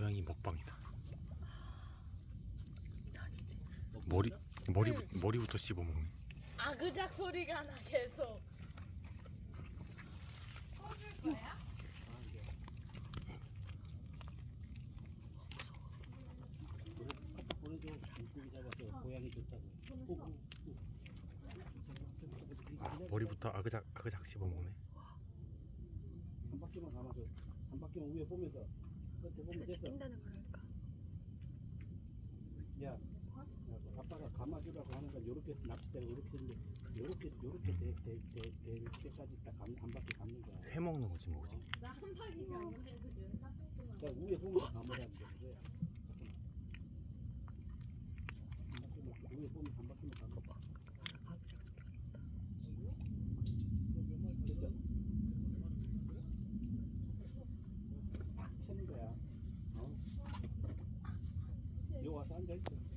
고양이 먹방이다. 머리 머리 머리부터 씹어 먹네. 아그작 소리가 나 계속. 물고기 잡아서 고양이. 아 머리부터 아그작 아그작 씹어 먹네. 한 바퀴만 감아서 한 바퀴만 위에 보면서 끝에 보면 됐어. 낀다는 거니까. 야, 야, 아빠가 감아주라고 하는 건 요렇게 납치되고 요렇게 했는데 요렇게 요렇게 될될 때까지 딱 감, 한 바퀴 감는 거야. 회 먹는 거지 뭐 그지. 나한 바퀴 가면 해도 동안. 그러니까 위에 감으라는 거야. Babasan, guys.